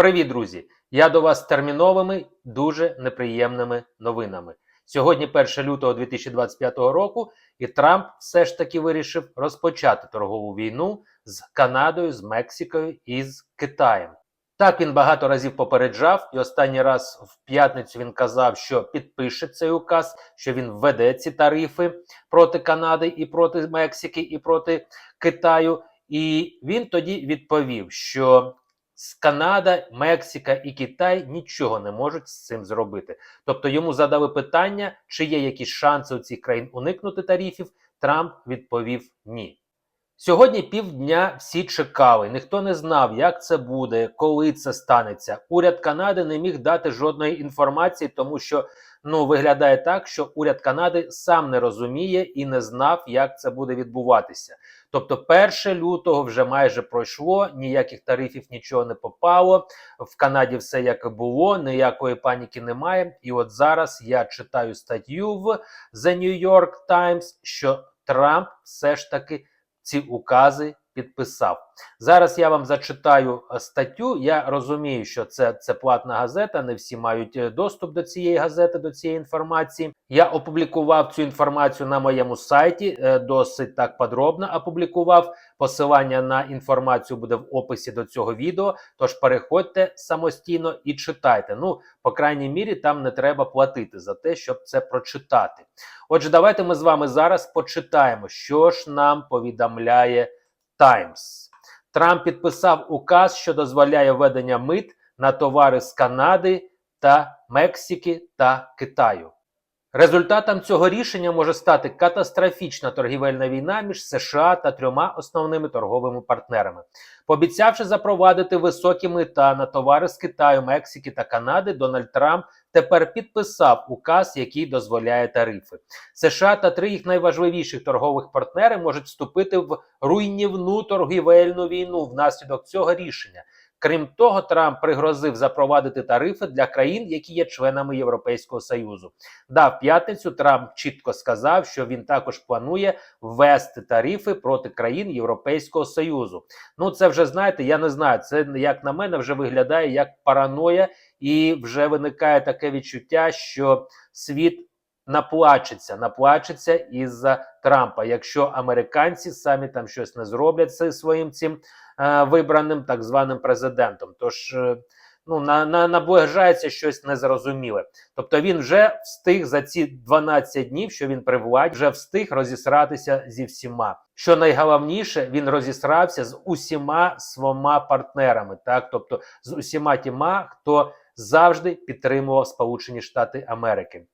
Привіт, друзі! Я до вас з терміновими, дуже неприємними новинами. Сьогодні 1 лютого 2025 року, і Трамп все ж таки вирішив розпочати торгову війну з Канадою, з Мексикою і з Китаєм. Так він багато разів попереджав, і останній раз в п'ятницю він казав, що підпише цей указ, що він введе ці тарифи проти Канади і проти Мексики, і проти Китаю. І він тоді відповів, що Канада, Мексика і Китай нічого не можуть з цим зробити. Тобто йому задали питання, чи є якісь шанси у цих країн уникнути тарифів. Трамп відповів ні. Сьогодні півдня всі чекали, ніхто не знав, як це буде, коли це станеться. Уряд Канади не міг дати жодної інформації, тому що ну виглядає так, що уряд Канади сам не розуміє і не знав, як це буде відбуватися. Тобто, 1 лютого вже майже пройшло, ніяких тарифів нічого не попало. В Канаді все як було, ніякої паніки немає. І от зараз я читаю статтю в The New York Times, що Трамп все ж таки ці укази підписав. Зараз я вам зачитаю е, статтю. Я розумію, що це, це платна газета. Не всі мають е, доступ до цієї газети, до цієї інформації. Я опублікував цю інформацію на моєму сайті, е, досить так подробно опублікував. Посилання на інформацію буде в описі до цього відео. Тож переходьте самостійно і читайте. Ну, по крайній мірі, там не треба платити за те, щоб це прочитати. Отже, давайте ми з вами зараз почитаємо, що ж нам повідомляє Times. Трамп підписав указ, що дозволяє введення мит на товари з Канади та Мексики та Китаю. Результатом цього рішення може стати катастрофічна торгівельна війна між США та трьома основними торговими партнерами. Пообіцявши запровадити високі мита на товари з Китаю, Мексики та Канади, Дональд Трамп тепер підписав указ, який дозволяє тарифи. США та три їх найважливіших торгових партнери можуть вступити в руйнівну торгівельну війну внаслідок цього рішення. Крім того, Трамп пригрозив запровадити тарифи для країн, які є членами Європейського союзу. Да, в п'ятницю Трамп чітко сказав, що він також планує ввести тарифи проти країн Європейського союзу. Ну це вже знаєте, я не знаю. Це як на мене вже виглядає як параноя, і вже виникає таке відчуття, що світ. Наплачеться, наплачеться із-за Трампа, якщо американці самі там щось не зроблять зі своїм цим е, вибраним так званим президентом. Тож е, ну на, на наближається щось незрозуміле. Тобто він вже встиг за ці 12 днів, що він при владі, вже встиг розісратися зі всіма. Що найголовніше, він розісрався з усіма своїми партнерами, так тобто з усіма тіма, хто завжди підтримував Сполучені Штати Америки.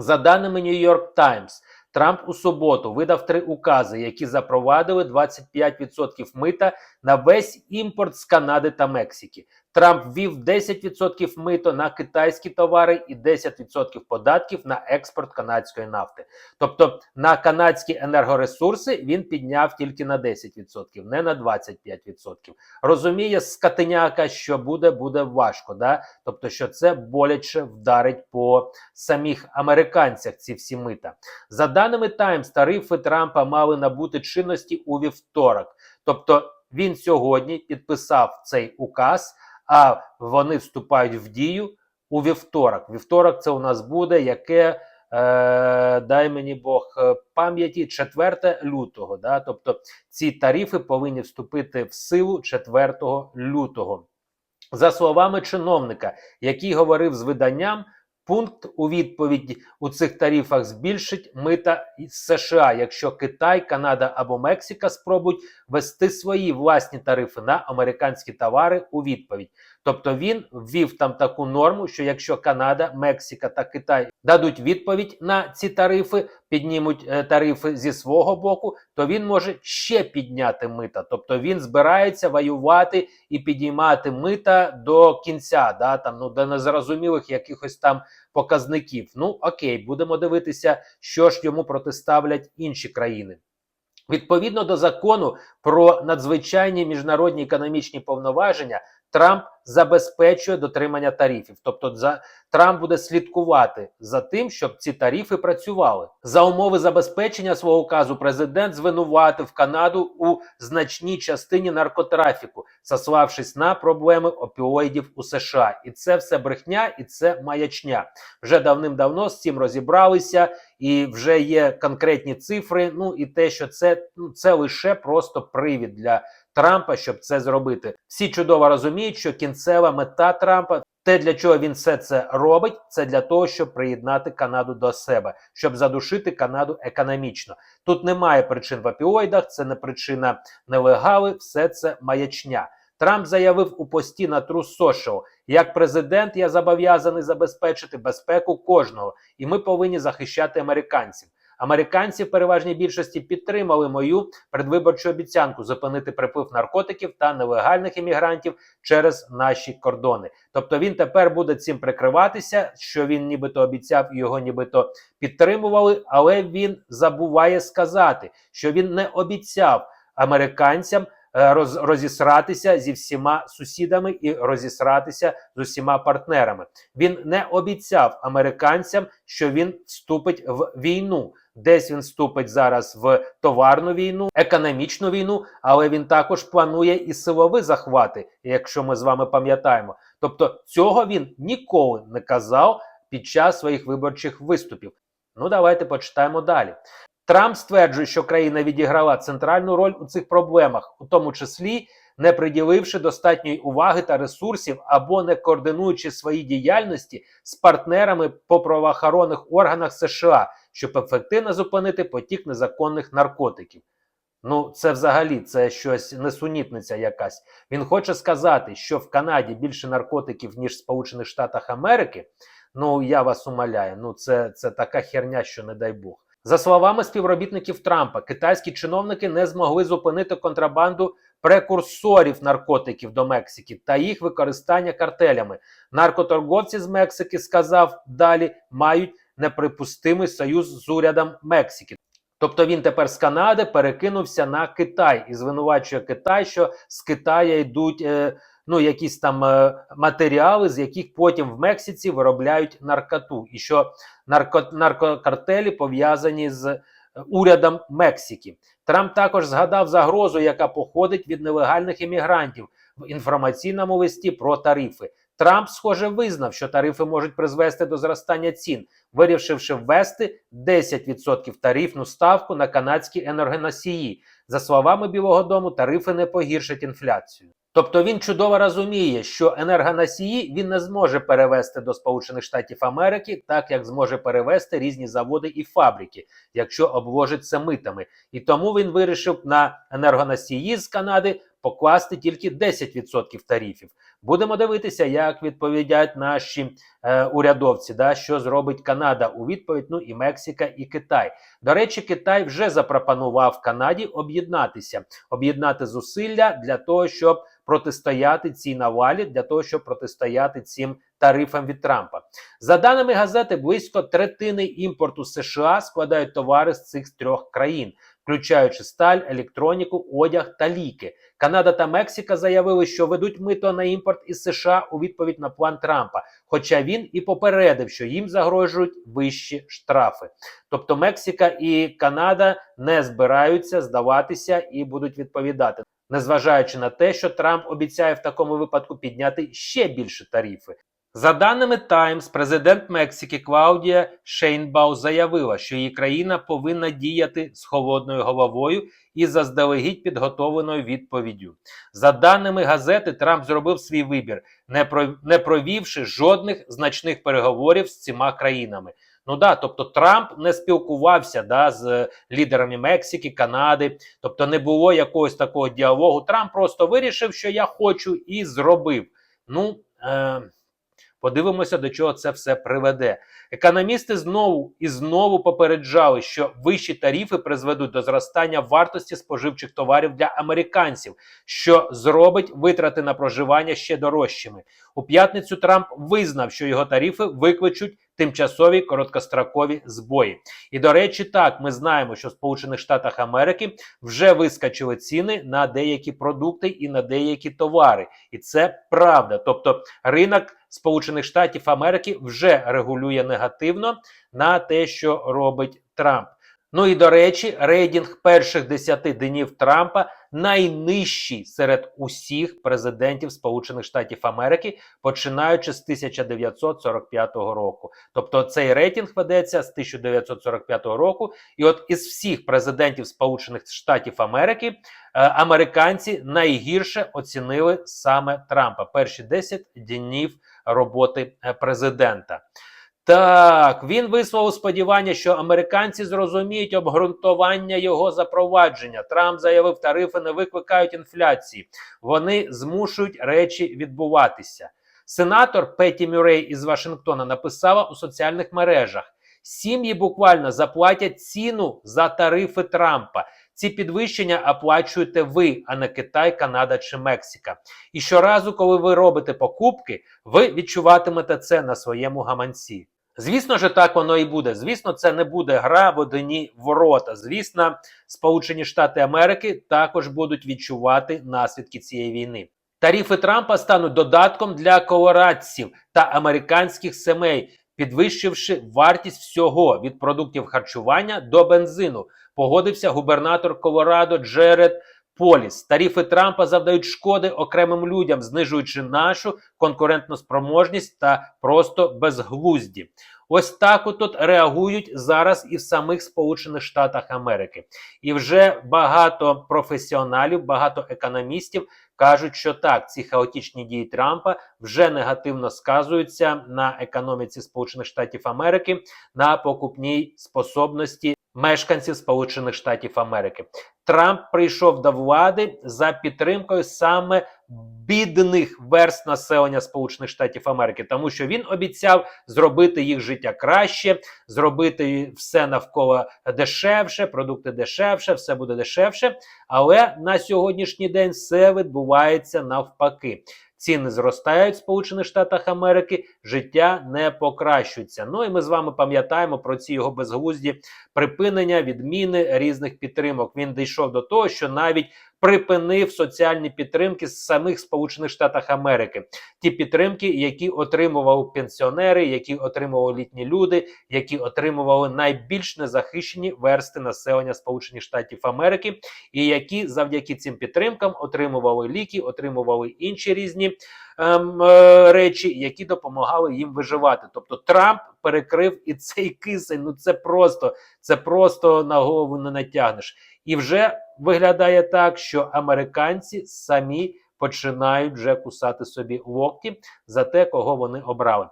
За даними New York Times, Трамп у суботу видав три укази, які запровадили 25% мита на весь імпорт з Канади та Мексики. Трамп ввів 10% мито на китайські товари і 10% податків на експорт канадської нафти. Тобто на канадські енергоресурси він підняв тільки на 10%, не на 25%. Розуміє скотиняка, що буде, буде важко. Да? Тобто, що це боляче вдарить по самих американцях ці всі мита. За даними Times, тарифи Трампа мали набути чинності у вівторок. Тобто він сьогодні підписав цей указ а вони вступають в дію у вівторок. Вівторок це у нас буде яке. Е, дай мені Бог е, пам'яті 4 лютого. Да? Тобто ці тарифи повинні вступити в силу 4 лютого. За словами чиновника, який говорив з виданням, пункт у відповіді у цих тарифах збільшить мита США, якщо Китай, Канада або Мексика спробують вести свої власні тарифи на американські товари у відповідь. Тобто він ввів там таку норму, що якщо Канада, Мексика та Китай дадуть відповідь на ці тарифи, піднімуть е, тарифи зі свого боку, то він може ще підняти мита. Тобто він збирається воювати і підіймати мита до кінця, да, там ну до незрозумілих якихось там показників. Ну окей, будемо дивитися, що ж йому протиставлять інші країни. Відповідно до закону про надзвичайні міжнародні економічні повноваження, Трамп забезпечує дотримання тарифів. Тобто, за Трамп буде слідкувати за тим, щоб ці тарифи працювали. За умови забезпечення свого указу президент звинуватив Канаду у значній частині наркотрафіку, заславшись на проблеми опіоїдів у США. І це все брехня, і це маячня. Вже давним-давно з цим розібралися, і вже є конкретні цифри. Ну і те, що це, ну, це лише просто привід для Трампа, щоб це зробити. Всі чудово розуміють, що кінцева мета Трампа. Те, для чого він все це робить, це для того, щоб приєднати Канаду до себе, щоб задушити Канаду економічно. Тут немає причин в опіоїдах, це не причина нелегали, все це маячня. Трамп заявив у пості на True Social, як президент я зобов'язаний забезпечити безпеку кожного, і ми повинні захищати американців. Американці в переважній більшості підтримали мою предвиборчу обіцянку зупинити приплив наркотиків та нелегальних іммігрантів через наші кордони. Тобто він тепер буде цим прикриватися, що він нібито обіцяв його нібито підтримували, але він забуває сказати, що він не обіцяв американцям роз, розісратися зі всіма сусідами і розісратися з усіма партнерами. Він не обіцяв американцям, що він вступить в війну. Десь він вступить зараз в товарну війну, економічну війну, але він також планує і силові захвати, якщо ми з вами пам'ятаємо. Тобто цього він ніколи не казав під час своїх виборчих виступів. Ну, давайте почитаємо далі. Трамп стверджує, що країна відіграла центральну роль у цих проблемах, у тому числі не приділивши достатньої уваги та ресурсів або не координуючи свої діяльності з партнерами по правоохоронних органах США, щоб ефективно зупинити потік незаконних наркотиків. Ну, це взагалі це щось несунітниця якась. Він хоче сказати, що в Канаді більше наркотиків, ніж в Сполучених Штатах Америки. Ну, я вас умоляю, ну це, це така херня, що не дай Бог. За словами співробітників Трампа, китайські чиновники не змогли зупинити контрабанду прекурсорів наркотиків до Мексики та їх використання картелями. Наркоторговці з Мексики сказав далі, мають неприпустимий союз з урядом Мексики. Тобто він тепер з Канади перекинувся на Китай і звинувачує Китай, що з Китаю йдуть е, ну якісь там е, матеріали, з яких потім в Мексиці виробляють наркоту, і що нарко, наркокартелі пов'язані з е, урядом Мексики. Трамп також згадав загрозу, яка походить від нелегальних іммігрантів в інформаційному листі про тарифи. Трамп, схоже, визнав, що тарифи можуть призвести до зростання цін, вирішивши ввести 10% тарифну ставку на канадські енергоносії. За словами Білого Дому, тарифи не погіршать інфляцію. Тобто він чудово розуміє, що енергоносії він не зможе перевести до Сполучених Штатів Америки, так як зможе перевести різні заводи і фабрики, якщо обложиться митами. І тому він вирішив на енергоносії з Канади покласти тільки 10% тарифів. Будемо дивитися, як відповідять наші е, урядовці, да, що зробить Канада у відповідь. Ну і Мексика, і Китай. До речі, Китай вже запропонував Канаді об'єднатися, об'єднати зусилля для того, щоб протистояти цій навалі, для того, щоб протистояти цим тарифам від Трампа. За даними газети, близько третини імпорту США складають товари з цих трьох країн, включаючи сталь, електроніку, одяг та ліки. Канада та Мексика заявили, що ведуть мито на імпорт із США у відповідь на план Трампа. Хоча він і попередив, що їм загрожують вищі штрафи. Тобто Мексика і Канада не збираються здаватися і будуть відповідати, незважаючи на те, що Трамп обіцяє в такому випадку підняти ще більше тарифи. За даними Times, президент Мексики Клаудія Шейнбау заявила, що її країна повинна діяти з холодною головою і заздалегідь підготовленою відповіддю. За даними газети, Трамп зробив свій вибір, не провівши жодних значних переговорів з цими країнами. Ну да, тобто Трамп не спілкувався да, з лідерами Мексики, Канади, тобто не було якогось такого діалогу. Трамп просто вирішив, що я хочу, і зробив. Ну. Е- Подивимося, до чого це все приведе. Економісти знову і знову попереджали, що вищі тарифи призведуть до зростання вартості споживчих товарів для американців, що зробить витрати на проживання ще дорожчими. У п'ятницю Трамп визнав, що його тарифи викличуть тимчасові короткострокові збої. І до речі, так ми знаємо, що в Сполучених Штатах Америки вже вискочили ціни на деякі продукти і на деякі товари, і це правда. Тобто, ринок Сполучених Штатів Америки вже регулює негативно на те, що робить Трамп. Ну і до речі, рейтинг перших 10 днів Трампа найнижчий серед усіх президентів Сполучених Штатів Америки, починаючи з 1945 року. Тобто цей рейтинг ведеться з 1945 року. І от із всіх президентів Сполучених Штатів Америки е, американці найгірше оцінили саме Трампа перші 10 днів роботи е, президента. Так, він висловив сподівання, що американці зрозуміють обґрунтування його запровадження. Трамп заявив, тарифи не викликають інфляції, вони змушують речі відбуватися. Сенатор Петі Мюррей із Вашингтона написала у соціальних мережах: сім'ї буквально заплатять ціну за тарифи Трампа. Ці підвищення оплачуєте ви, а не Китай, Канада чи Мексика. І щоразу, коли ви робите покупки, ви відчуватимете це на своєму гаманці. Звісно ж, так воно і буде. Звісно, це не буде гра в одні ворота. Звісно, Сполучені Штати Америки також будуть відчувати наслідки цієї війни. Тарифи Трампа стануть додатком для колорадців та американських семей, підвищивши вартість всього від продуктів харчування до бензину. Погодився губернатор Колорадо Джеред Поліс. Тарифи Трампа завдають шкоди окремим людям, знижуючи нашу конкурентну спроможність та просто безглузді. Ось так от реагують зараз і в самих Сполучених Штатах Америки. І вже багато професіоналів, багато економістів кажуть, що так, ці хаотичні дії Трампа вже негативно сказуються на економіці Сполучених Штатів Америки, на покупній способності мешканців Сполучених Штатів Америки. Трамп прийшов до влади за підтримкою саме бідних верст населення Сполучених Штатів Америки, тому що він обіцяв зробити їх життя краще, зробити все навколо дешевше, продукти дешевше, все буде дешевше. Але на сьогоднішній день все відбувається навпаки. Ціни зростають в Сполучених Штатах Америки, життя не покращується. Ну і ми з вами пам'ятаємо про ці його безглузді припинення, відміни різних підтримок. Він дійшов до того, що навіть припинив соціальні підтримки з самих Сполучених Штатах Америки. Ті підтримки, які отримували пенсіонери, які отримували літні люди, які отримували найбільш незахищені версти населення Сполучених Штатів Америки, і які завдяки цим підтримкам отримували ліки, отримували інші різні. Ем, е, речі, які допомагали їм виживати. Тобто Трамп перекрив і цей кисень. Ну це просто це просто на голову не натягнеш. І вже виглядає так, що американці самі починають вже кусати собі локті за те, кого вони обрали.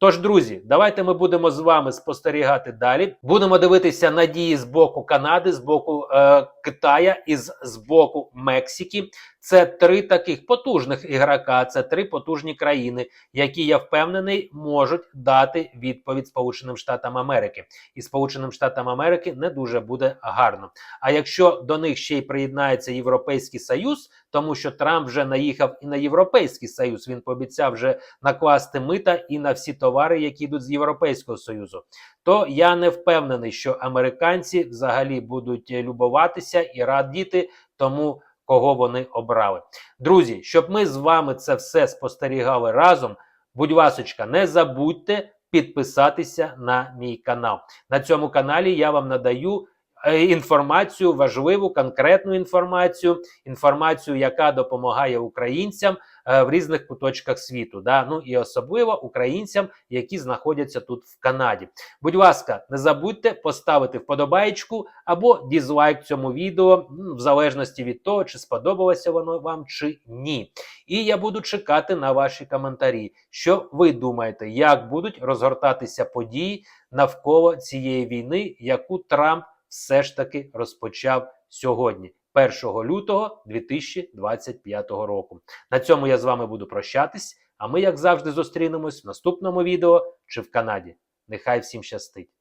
Тож, друзі, давайте ми будемо з вами спостерігати далі. Будемо дивитися надії з боку Канади, з боку е, Китая і з, з боку Мексики. Це три таких потужних ігрока, це три потужні країни, які я впевнений можуть дати відповідь Сполученим Штатам Америки. І Сполученим Штатам Америки не дуже буде гарно. А якщо до них ще й приєднається Європейський Союз, тому що Трамп вже наїхав і на Європейський Союз, він пообіцяв вже накласти мита і на всі товари, які йдуть з Європейського Союзу, то я не впевнений, що американці взагалі будуть любуватися і радіти тому кого вони обрали. Друзі, щоб ми з вами це все спостерігали разом. Будь ласочка, не забудьте підписатися на мій канал. На цьому каналі я вам надаю інформацію, важливу, конкретну інформацію, інформацію, яка допомагає українцям е, в різних куточках світу. Да? Ну і особливо українцям, які знаходяться тут в Канаді. Будь ласка, не забудьте поставити вподобайку або дізлайк цьому відео, ну, в залежності від того, чи сподобалося воно вам чи ні. І я буду чекати на ваші коментарі. Що ви думаєте, як будуть розгортатися події навколо цієї війни, яку Трамп все ж таки розпочав сьогодні? 1 лютого 2025 року. На цьому я з вами буду прощатись. А ми, як завжди, зустрінемось в наступному відео чи в Канаді. Нехай всім щастить!